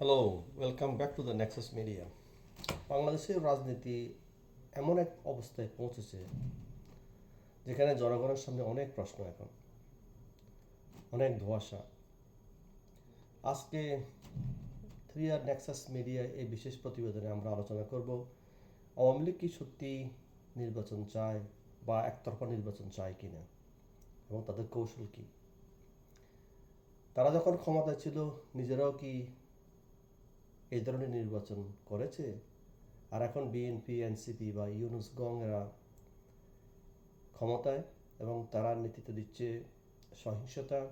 Hello welcome back to the Nexus Media বাংলাদেশের রাজনীতি এমন এক অবস্থায় পৌঁছেছে যেখানে জনগণের সামনে অনেক প্রশ্ন এখন, অনেক ধোঁয়াশা। আজকে থ্রি আর নেক্সাস মিডিয়া এই বিশেষ প্রতিবেদনে আমরা আলোচনা করব আওয়ামী লীগ কি সত্যি নির্বাচন চায় বা একতরফা নির্বাচন চায় কি না এবং তাদের কৌশল কি? তারা যখন ক্ষমতায় ছিল, নিজেরাও কি এই ধরনের নির্বাচন করেছে। আর এখন বিএনপি এনসিপি বা ইউনুস গংরা ক্ষমতায় এবং তারা নেতৃত্ব দিচ্ছে সহিংসতা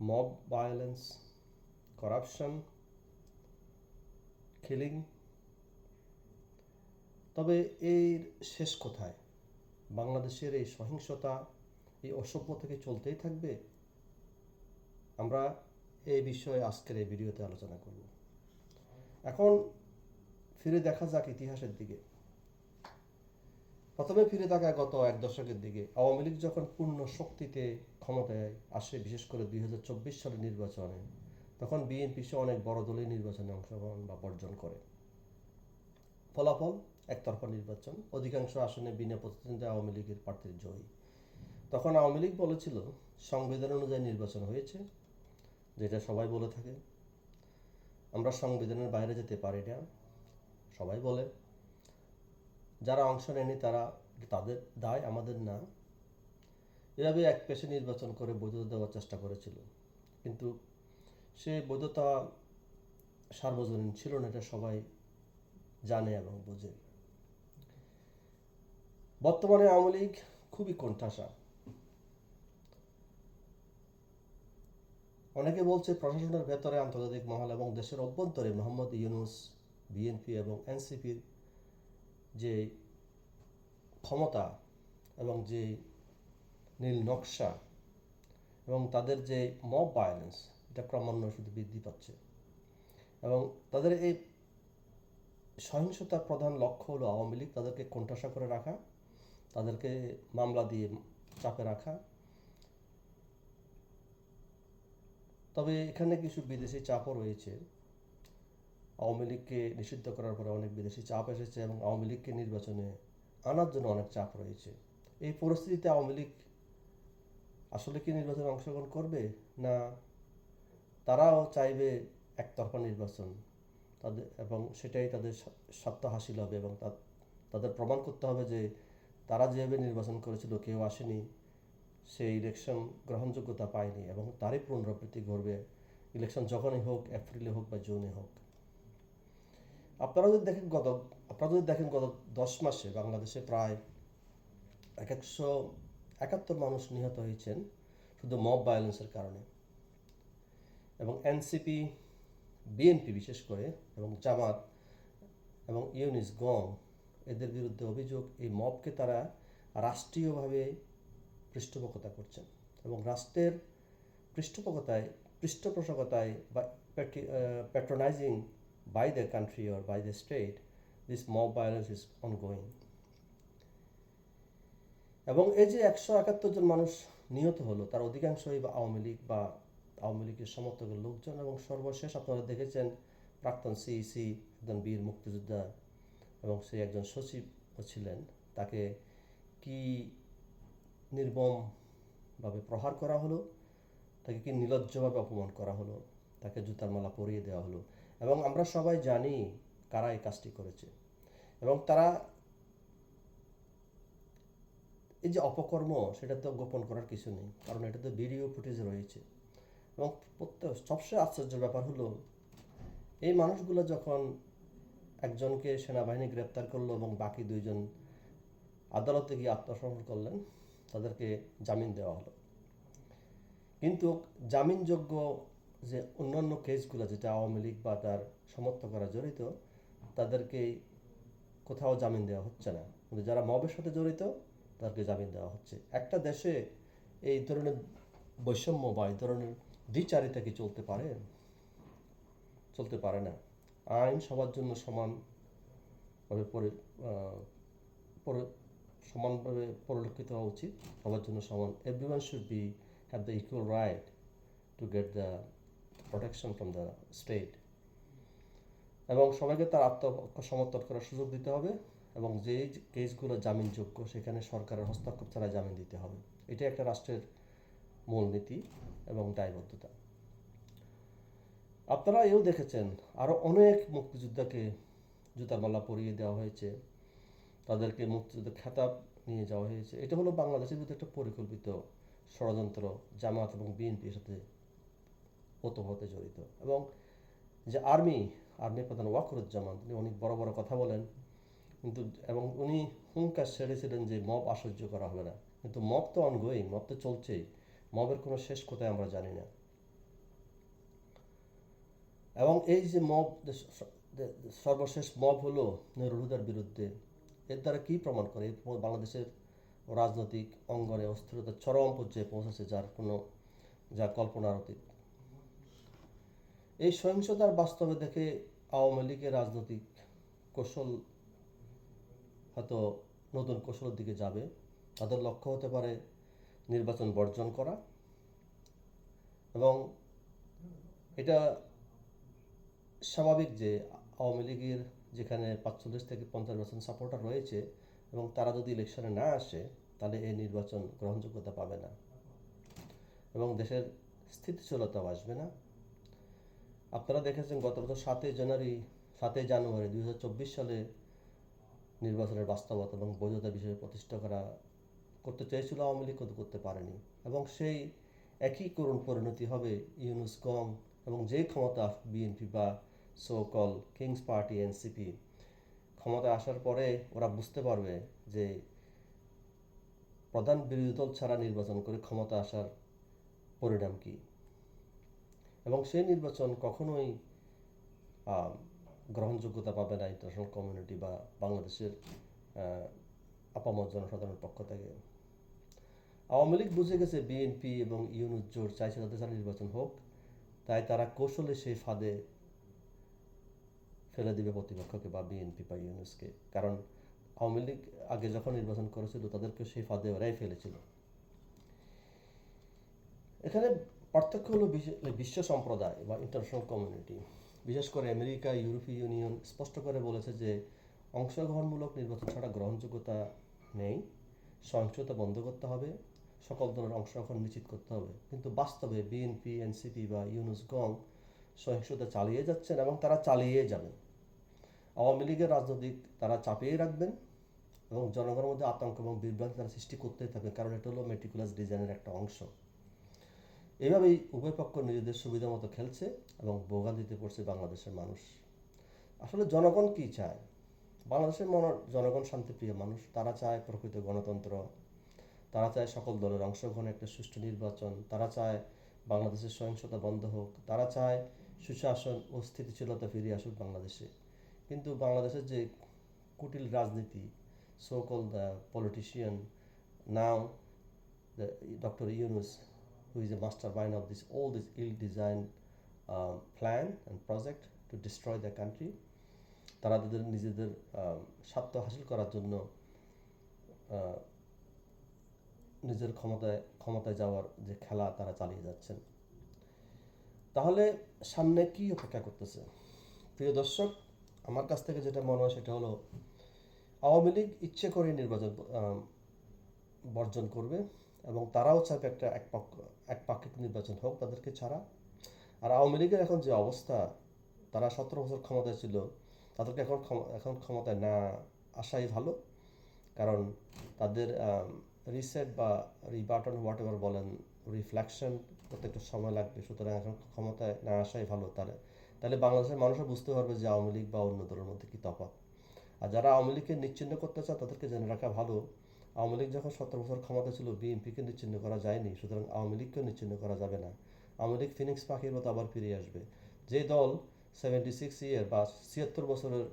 মব ভায়োলেন্স করাপশন কিলিং তবে এর শেষ কোথায়? বাংলাদেশের এই সহিংসতা, এই অসভ্য থেকে চলতেই থাকবে? আমরা এই বিষয়ে আজকের এই ভিডিওতে আলোচনা করব। এখন ফিরে দেখা যাক ইতিহাসের দিকে। প্রথমে ফিরে তাকায় গত এক দশকের দিকে। আওয়ামী লীগ যখন পূর্ণ শক্তিতে ক্ষমতায় আসে, বিশেষ করে দুই হাজার চব্বিশ সালের নির্বাচনে, তখন বিএনপি সহ অনেক বড় দলীয় নির্বাচনে অংশগ্রহণ বা বর্জন করে। ফলাফল, একতরফা নির্বাচন, অধিকাংশ আসনে বিনা প্রতিদ্বন্দ্বিতা আওয়ামী লীগের প্রার্থীর জয়ী। তখন আওয়ামী লীগ বলেছিল, সংবিধান অনুযায়ী নির্বাচন হয়েছে, যেটা সবাই বলে থাকে। আমরা সংবিধানের বাইরে যেতে পারি না। সবাই বলে, যারা অংশ নেয়নি তারা তাদের দায় আমাদের না। এভাবে এক পেশে নির্বাচন করে বৈধতা দেওয়ার চেষ্টা করেছিল। কিন্তু সে বৈধতা সার্বজনীন ছিল না, এটা সবাই জানে এবং বোঝে। বর্তমানে আওয়ামী লীগ খুবই কোণঠাসা। অনেকে বলছে প্রশাসনের ভেতরে আন্তর্জাতিক মহল এবং দেশের অভ্যন্তরে মোহাম্মদ ইউনুস বিএনপি এবং এনসিপির যে ক্ষমতা এবং যে নীল নকশা এবং তাদের যে মব ভায়োলেন্স এটা ক্রমান্বয়ে শুধু বৃদ্ধি পাচ্ছে। এবং তাদের এই সহিংসতার প্রধান লক্ষ্য হলো আওয়ামী লীগ তাদেরকে কোণঠাসা করে রাখা, তাদেরকে মামলা দিয়ে চাপে রাখা তবে এখানে কিছু বিদেশি চাপও রয়েছে। আওয়ামী লীগকে নিষিদ্ধ করার পরে অনেক বিদেশি চাপ এসেছে এবং আওয়ামী লীগকে নির্বাচনে আনার জন্য অনেক চাপ রয়েছে। এই পরিস্থিতিতে আওয়ামী লীগ আসলে কি নির্বাচনে অংশগ্রহণ করবে? না, তারাও চাইবে একতরফা নির্বাচন। তাদের, এবং সেটাই তাদের স্বার্থ হাসিল হবে এবং তাদের প্রমাণ করতে হবে যে তারা যেভাবে নির্বাচন করেছিল, কেউ আসেনি। সেই ইলেকশন গ্রহণযোগ্যতা পায়নি এবং তারই পুনরাবৃত্তি ঘটবে ইলেকশন যখনই হোক এপ্রিলে হোক বা জুনে হোক। আপনারা যদি দেখেন গত, আপনারা যদি দেখেন গত দশ মাসে বাংলাদেশে প্রায় এক একশো একাত্তর মানুষ নিহত হয়েছেন শুধু মব ভায়োলেন্সের কারণে। এবং এনসিপি বিএনপি বিশেষ করে, এবং জামাত এবং ইউনিস গং, এদের বিরুদ্ধে অভিযোগ, এই মবকে তারা রাষ্ট্রীয়ভাবে পৃষ্ঠপোষকতা করছেন এবং রাষ্ট্রের পৃষ্ঠপোষকতায় পৃষ্ঠপোষকতায় বা patronising by the country or by the state this mob violence is ongoing এবং এই যে একশো একাত্তর জন মানুষ নিহত হলো, তার অধিকাংশই বা আওয়ামী লীগ বা আওয়ামী লীগের সমর্থকের লোকজন এবং সর্বশেষ আপনারা দেখেছেন প্রাক্তন সিইসি একজন বীর মুক্তিযোদ্ধা এবং সে একজন সচিব ছিলেন, তাকে কি নির্মমভাবে প্রহার করা হলো, তাকে কি নির্লজ্জভাবে অপমান করা হলো, তাকে জুতার মালা পরিয়ে দেওয়া হলো। এবং আমরা সবাই জানি কারা এই কাজটি করেছে। এবং তারা এই যে অপকর্ম, সেটা তো গোপন করার কিছু নেই, কারণ এটা তো ভিডিও ফুটেজ রয়েছে। এবং প্রত্যেক, সবচেয়ে আশ্চর্যের ব্যাপার হলো, এই মানুষগুলো যখন একজনকে সেনাবাহিনী গ্রেপ্তার করল এবং বাকি দুইজন আদালতে গিয়ে আত্মসমর্পণ করলেন তাদেরকে জামিন দেওয়া হলো। কিন্তু জামিনযোগ্য যে অন্যান্য কেসগুলো যেটা আওয়ামী লীগ বা তার সমর্থকরা জড়িত, তাদেরকে কোথাও জামিন দেওয়া হচ্ছে না। কিন্তু যারা মবের সাথে জড়িত, তাদেরকে জামিন দেওয়া হচ্ছে। একটা দেশে এই ধরনের বৈষম্য বা এই ধরনের দ্বিচারিতা কি চলতে পারে? চলতে পারে না। আইন সবার জন্য সমানভাবে সমানভাবে পরিলক্ষিত হওয়া উচিত। সবার জন্য সমান। Everyone should be have the equal right to get the protection from the state এবং সবাইকে তার আত্মসমর্থন করার সুযোগ দিতে হবে এবং যে কেসগুলো জামিনযোগ্য, সেখানে সরকারের হস্তক্ষেপ ছাড়া জামিন দিতে হবে। এটা একটা রাষ্ট্রের মূলনীতি এবং দায়বদ্ধতা। আপনারা এও দেখেছেন আরও অনেক মুক্তিযোদ্ধাকে জুতার মালা পরিয়ে দেওয়া হয়েছে। তাদেরকে মুক্তিযুদ্ধ খেতাব নিয়ে যাওয়া হয়েছে। এটা হলো বাংলাদেশের ভিতরে একটা পরিকল্পিত ষড়যন্ত্র, জামাত এবং বিএনপির সাথে ওতপ্রোতে জড়িত। এবং যে আর্মি আর্মি প্রধান ওয়াকরুজ্জামান, তিনি অনেক বড় বড় কথা বলেন, কিন্তু, এবং উনি হুঙ্কার ছেড়েছিলেন যে মব আশ্চর্য করা হবে না। কিন্তু মব তো অনগোয়িং মব তো চলছেই। মবের কোনো শেষ কোথায় আমরা জানি না। এবং এই যে মব সর্বশেষ মব হলো নেহরুদার বিরুদ্ধে এর দ্বারা কি প্রমাণ করে? বাংলাদেশের রাজনৈতিক অঙ্গনে অস্থিরতা চরম পর্যায়ে পৌঁছেছে যার কোনো যা কল্পনার অতীত। এই সহিংসতার বাস্তবে দেখে আওয়ামী লীগের রাজনৈতিক কৌশল হয়তো নতুন কৌশলের দিকে যাবে। তাদের লক্ষ্য হতে পারে নির্বাচন বর্জন করা এবং এটা স্বাভাবিক যে আওয়ামী লীগের যেখানে পাঁচচল্লিশ থেকে পঞ্চাশ পার্সেন্ট সাপোর্টার রয়েছে এবং তারা যদি ইলেকশনে না আসে, তাহলে এই নির্বাচন গ্রহণযোগ্যতা পাবে না। এবং দেশের স্থিতিশীলতাও আসবে না। আপনারা দেখেছেন গত বছর সাতই জানুয়ারি সাতই জানুয়ারি দুই হাজার চব্বিশ সালে নির্বাচনের বাস্তবতা এবং বৈধতা বিষয়ে প্রতিষ্ঠা করা করতে চেয়েছিল আওয়ামী লীগ করতে পারেনি। এবং সেই একই করুণ পরিণতি হবে ইউনুস এবং যে ক্ষমতা বিএনপি বা so call king's party NCP ক্ষমতায় আসার পরে ওরা বুঝতে পারবে যে প্রধান বিরোধী দল ছাড়া নির্বাচন করে ক্ষমতা আসার পরিণাম কি। এবং সেই নির্বাচন কখনোই গ্রহণযোগ্যতা পাবে না ইন্টারন্যাশনাল কমিউনিটি বা বাংলাদেশের আপামত জনসাধারণের পক্ষ থেকে। আওয়ামী লীগ বুঝে গেছে বিএনপি এবং ইউনুস জোট চাইছে তাদের সাথে নির্বাচন হোক, তাই তারা কৌশলে সেই ফাঁদে ফেলে দিবে প্রতিপক্ষকে বা বিএনপি বা ইউনুসকে। কারণ আওয়ামী লীগ আগে যখন নির্বাচন করেছিল, তাদেরকে সেই ফাঁদে ওরাই ফেলেছিল। এখানে পার্থক্য হলো বিশ্ব সম্প্রদায় বা ইন্টারন্যাশনাল কমিউনিটি বিশেষ করে আমেরিকা, ইউরোপীয় ইউনিয়ন স্পষ্ট করে বলেছে যে, অংশগ্রহণমূলক নির্বাচন ছাড়া গ্রহণযোগ্যতা নেই, সহিংসতা বন্ধ করতে হবে, সকল ধরনের অংশগ্রহণ নিশ্চিত করতে হবে। কিন্তু বাস্তবে বিএনপি, এনসিপি বা ইউনুস গং সহিংসতা চালিয়ে যাচ্ছেন এবং তারা চালিয়ে যাবেন। আওয়ামী লীগের রাজনৈতিক তারা চাপিয়ে রাখবেন এবং জনগণের মধ্যে আতঙ্ক এবং বিভ্রান্তি তারা সৃষ্টি করতেই থাকবে কারণ এটা হলো মেটিকুলাস ডিজাইনের একটা অংশ। এভাবেই উভয় পক্ষ নিজেদের সুবিধা মতো খেলছে এবং ভোগান্তিতে পড়ছে বাংলাদেশের মানুষ। আসলে জনগণ কি চায়? বাংলাদেশের মন, জনগণ শান্তিপ্রিয় মানুষ, তারা চায় প্রকৃত গণতন্ত্র, তারা চায় সকল দলের অংশগ্রহণে একটা সুষ্ঠু নির্বাচন, তারা চায় বাংলাদেশের সহিংসতা বন্ধ হোক, তারা চায় সুশাসন ও স্থিতিশীলতা ফিরে আসুক বাংলাদেশে। কিন্তু বাংলাদেশের যে কুটিল রাজনীতি so call the politician now the doctor Yunus who is a mastermind of this all this ill-designed um, plan and project to destroy the country তারা তাদের নিজেদের স্বার্থ হাসিল করার জন্য নিজের ক্ষমতায় ক্ষমতায় যাওয়ার যে খেলা তারা চালিয়ে যাচ্ছেন। তাহলে সামনে কি অপেক্ষা করতেছে? প্রিয় দর্শক আমার কাছ থেকে যেটা মনে হয় সেটা হলো, আওয়ামী লীগ ইচ্ছে করে নির্বাচন বর্জন করবে এবং তারাও চাইবে একটা এক পক্ষ একপাক্ষিক নির্বাচন হোক তাদেরকে ছাড়া। আর আওয়ামী লীগের এখন যে অবস্থা, তারা সতেরো বছর ক্ষমতায় ছিল, তাদেরকে এখন এখন ক্ষমতায় না আসাই ভালো। কারণ তাদের রিসেট বা রিবাটন হোয়াট এভার বলেন রিফ্লেকশন করতে একটু সময় লাগবে, সুতরাং এখন ক্ষমতায় না আসাই ভালো তাহলে তাহলে বাংলাদেশের মানুষও বুঝতে পারবে যে আওয়ামী লীগ বা অন্য দলের মধ্যে কী তফাৎ। আর যারা আওয়ামী লীগকে নিশ্চিন্ন করতে চায়, তাদেরকে জেনে রাখা ভালো, আওয়ামী লীগ যখন সতেরো বছর ক্ষমতা ছিল, বিএনপিকে নিচ্ছিন্ন করা যায়নি, সুতরাং আওয়ামী লীগকেও নিচ্ছিন্ন করা যাবে না। আওয়ামী লীগ ফিনিক্স পাখির মতো আবার ফিরে আসবে। যে দল সেভেন্টি সিক্স ইয়ার বা ছিয়াত্তর বছরের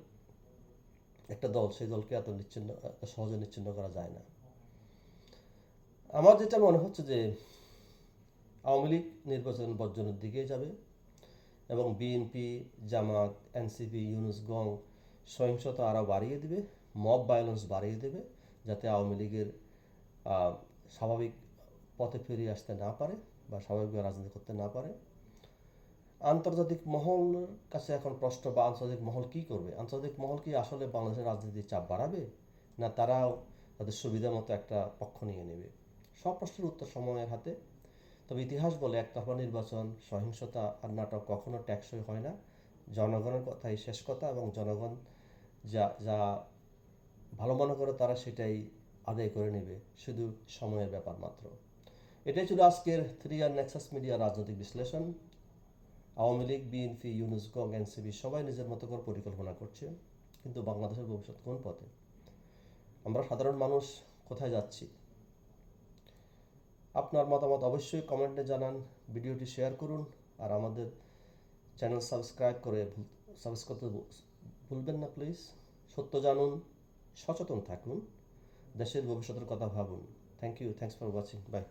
একটা দল, সেই দলকে এত নিচ্ছিন্ন সহজে নিচ্ছিন্ন করা যায় না। আমার যেটা মনে হচ্ছে যে, আওয়ামী লীগ নির্বাচন বর্জনের দিকেই যাবে। এবং বিএনপি, জামাত, এনসিপি, ইউনুস, গং সহিংসতা আরও বাড়িয়ে দেবে, মব ভায়োলেন্স বাড়িয়ে দেবে, যাতে আওয়ামী লীগের স্বাভাবিক পথে ফিরিয়ে আসতে না পারে বা স্বাভাবিকভাবে রাজনীতি করতে না পারে। আন্তর্জাতিক মহলের কাছে এখন প্রশ্ন, বা আন্তর্জাতিক মহল কি করবে? আন্তর্জাতিক মহল কি আসলে বাংলাদেশের রাজনীতির চাপ বাড়াবে? না তারাও তাদের সুবিধা মতো একটা পক্ষ নিয়ে নেবে? সব প্রশ্নের উত্তর সময়ের হাতে। তবে ইতিহাস বলে একতরফা নির্বাচন, সহিংসতা আর নাটক কখনো ট্যাক্সই হয় না। জনগণের কথাই শেষ কথা এবং জনগণ যা যা ভালো মনে করে তারা সেটাই আদায় করে নেবে, শুধু সময়ের ব্যাপার মাত্র। এটাই ছিল আজকের থ্রি আর নেক্সাস মিডিয়া রাজনৈতিক বিশ্লেষণ। আওয়ামী লীগ, বিএনপি ইউনুসকং এনসিবি সবাই নিজের মতো করে পরিকল্পনা করছে, কিন্তু বাংলাদেশের ভবিষ্যৎ কোন পথে? আমরা সাধারণ মানুষ কোথায় যাচ্ছি? আপনার মতামত অবশ্যই কমেন্টে জানান, ভিডিওটি শেয়ার করুন, আর আমাদের চ্যানেল সাবস্ক্রাইব করে সাবস্ক্রাইব করতে ভুলবেন না প্লিজ সত্য জানুন, সচেতন থাকুন, দেশের ভবিষ্যতের কথা ভাবুন। Thank you thanks for watching bye